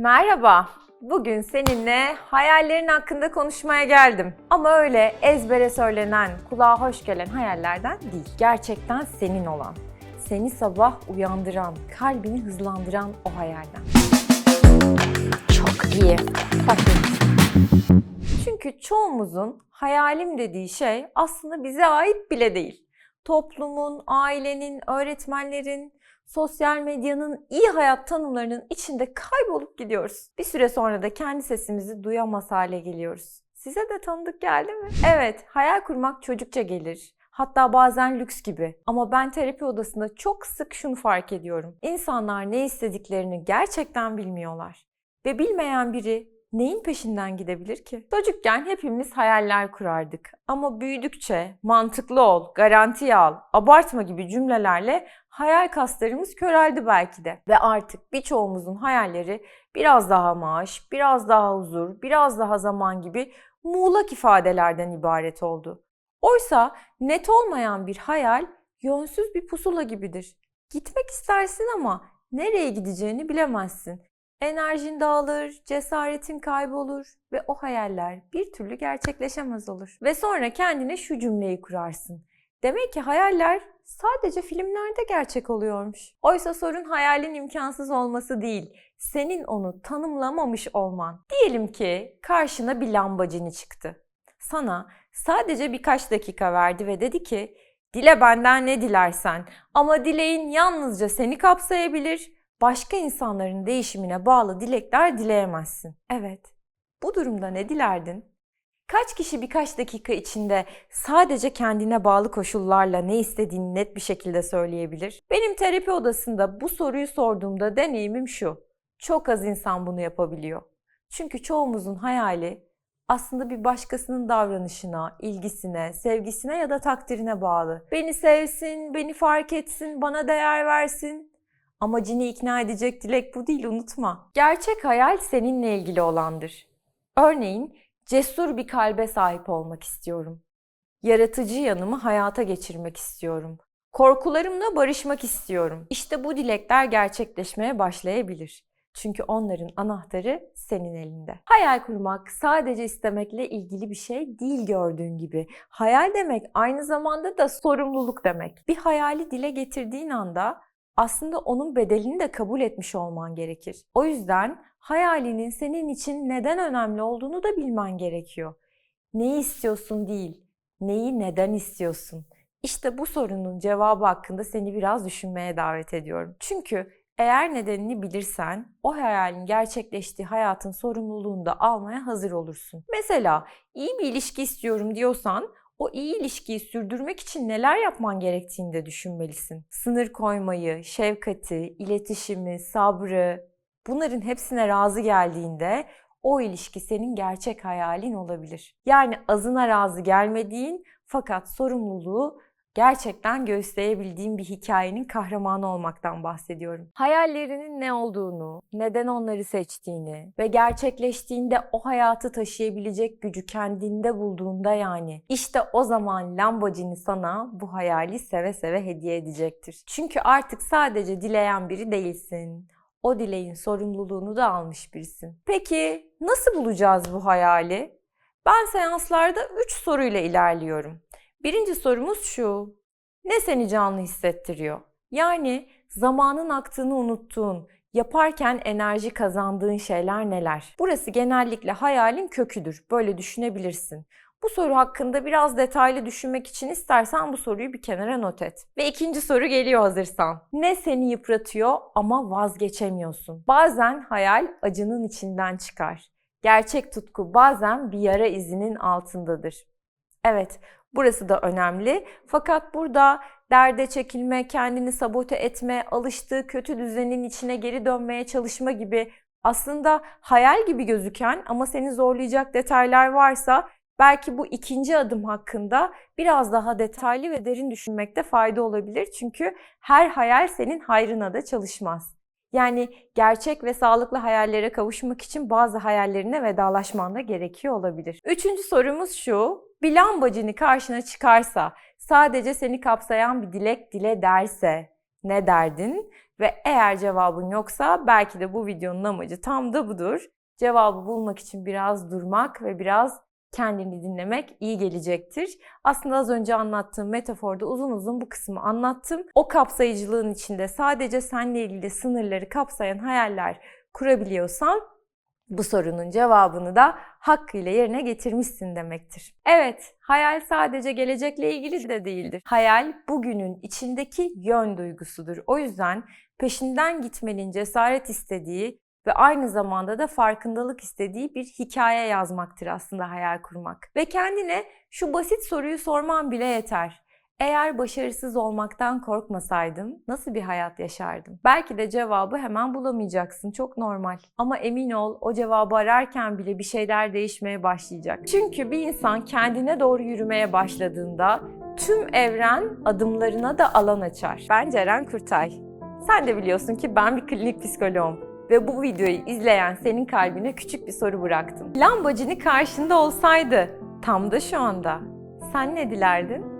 Merhaba. Bugün seninle hayallerin hakkında konuşmaya geldim. Ama öyle ezbere söylenen, kulağa hoş gelen hayallerden değil. Gerçekten senin olan, seni sabah uyandıran, kalbini hızlandıran o hayalden. Çok iyi. Çünkü çoğumuzun hayalim dediği şey aslında bize ait bile değil. Toplumun, ailenin, öğretmenlerin, sosyal medyanın iyi hayat tanımlarının içinde kaybolup gidiyoruz. Bir süre sonra da kendi sesimizi duyamaz hale geliyoruz. Size de tanıdık geldi mi? Evet, hayal kurmak çocukça gelir. Hatta bazen lüks gibi. Ama ben terapi odasında çok sık şunu fark ediyorum. İnsanlar ne istediklerini gerçekten bilmiyorlar. Ve bilmeyen biri neyin peşinden gidebilir ki? Çocukken hepimiz hayaller kurardık. Ama büyüdükçe mantıklı ol, garantiye al, abartma gibi cümlelerle hayal kaslarımız köreldi belki de. Ve artık birçoğumuzun hayalleri biraz daha maaş, biraz daha huzur, biraz daha zaman gibi muğlak ifadelerden ibaret oldu. Oysa net olmayan bir hayal yönsüz bir pusula gibidir. Gitmek istersin ama nereye gideceğini bilemezsin. Enerjin dağılır, cesaretin kaybolur ve o hayaller bir türlü gerçekleşemez olur. Ve sonra kendine şu cümleyi kurarsın. Demek ki hayaller sadece filmlerde gerçek oluyormuş. Oysa sorun hayalin imkansız olması değil, senin onu tanımlamamış olman. Diyelim ki karşına bir lambacini çıktı. Sana sadece birkaç dakika verdi ve dedi ki, dile benden ne dilersen ama dileğin yalnızca seni kapsayabilir, başka insanların değişimine bağlı dilekler dileyemezsin. Evet, bu durumda ne dilerdin? Kaç kişi birkaç dakika içinde sadece kendine bağlı koşullarla ne istediğini net bir şekilde söyleyebilir? Benim terapi odasında bu soruyu sorduğumda deneyimim şu. Çok az insan bunu yapabiliyor. Çünkü çoğumuzun hayali aslında bir başkasının davranışına, ilgisine, sevgisine ya da takdirine bağlı. Beni sevsin, beni fark etsin, bana değer versin. Amacını ikna edecek dilek bu değil unutma. Gerçek hayal seninle ilgili olandır. Örneğin cesur bir kalbe sahip olmak istiyorum. Yaratıcı yanımı hayata geçirmek istiyorum. Korkularımla barışmak istiyorum. İşte bu dilekler gerçekleşmeye başlayabilir. Çünkü onların anahtarı senin elinde. Hayal kurmak sadece istemekle ilgili bir şey değil gördüğün gibi. Hayal demek aynı zamanda da sorumluluk demek. Bir hayali dile getirdiğin anda aslında onun bedelini de kabul etmiş olman gerekir. O yüzden hayalinin senin için neden önemli olduğunu da bilmen gerekiyor. Neyi istiyorsun değil, neyi neden istiyorsun? İşte bu sorunun cevabı hakkında seni biraz düşünmeye davet ediyorum. Çünkü eğer nedenini bilirsen o hayalin gerçekleştiği hayatın sorumluluğunu da almaya hazır olursun. Mesela iyi bir ilişki istiyorum diyorsan o iyi ilişkiyi sürdürmek için neler yapman gerektiğini de düşünmelisin. Sınır koymayı, şefkati, iletişimi, sabrı bunların hepsine razı geldiğinde o ilişki senin gerçek hayalin olabilir. Yani azına razı gelmediğin fakat sorumluluğu gerçekten göğüsleyebildiğin bir hikayenin kahramanı olmaktan bahsediyorum. Hayallerinin ne olduğunu, neden onları seçtiğini ve gerçekleştiğinde o hayatı taşıyabilecek gücü kendinde bulduğunda yani işte o zaman Lamborghini sana bu hayali seve seve hediye edecektir. Çünkü artık sadece dileyen biri değilsin. O dileğin sorumluluğunu da almış birisin. Peki nasıl bulacağız bu hayali? Ben seanslarda 3 soruyla ilerliyorum. Birinci sorumuz şu. Ne seni canlı hissettiriyor? Yani zamanın aktığını unuttuğun, yaparken enerji kazandığın şeyler neler? Burası genellikle hayalin köküdür. Böyle düşünebilirsin. Bu soru hakkında biraz detaylı düşünmek için istersen bu soruyu bir kenara not et. Ve ikinci soru geliyor hazırsan. Ne seni yıpratıyor ama vazgeçemiyorsun? Bazen hayal acının içinden çıkar. Gerçek tutku bazen bir yara izinin altındadır. Evet, Burası da önemli. Fakat burada derde çekilme, kendini sabote etme, alıştığı kötü düzenin içine geri dönmeye çalışma gibi aslında hayal gibi gözüken ama seni zorlayacak detaylar varsa belki bu ikinci adım hakkında biraz daha detaylı ve derin düşünmekte fayda olabilir. Çünkü her hayal senin hayrına da çalışmaz. Yani gerçek ve sağlıklı hayallere kavuşmak için bazı hayallerine vedalaşman da gerekiyor olabilir. Üçüncü sorumuz şu. Bir lambacini karşına çıkarsa, sadece seni kapsayan bir dilek dile derse ne derdin? Ve eğer cevabın yoksa belki de bu videonun amacı tam da budur. Cevabı bulmak için biraz durmak ve biraz kendini dinlemek iyi gelecektir. Aslında az önce anlattığım metaforda uzun uzun bu kısmı anlattım. O kapsayıcılığın içinde sadece seninle ilgili sınırları kapsayan hayaller kurabiliyorsan bu sorunun cevabını da hakkıyla yerine getirmişsin demektir. Evet, hayal sadece gelecekle ilgili de değildir. Hayal bugünün içindeki yön duygusudur. O yüzden peşinden gitmenin cesaret istediği ve aynı zamanda da farkındalık istediği bir hikaye yazmaktır aslında hayal kurmak. Ve kendine şu basit soruyu sorman bile yeter. Eğer başarısız olmaktan korkmasaydım nasıl bir hayat yaşardım? Belki de cevabı hemen bulamayacaksın. Çok normal. Ama emin ol o cevabı ararken bile bir şeyler değişmeye başlayacak. Çünkü bir insan kendine doğru yürümeye başladığında tüm evren adımlarına da alan açar. Ben Ceren Kurtay. Sen de biliyorsun ki ben bir klinik psikoloğum ve bu videoyu izleyen senin kalbine küçük bir soru bıraktım. Lambacini karşında olsaydı tam da şu anda sen ne dilerdin?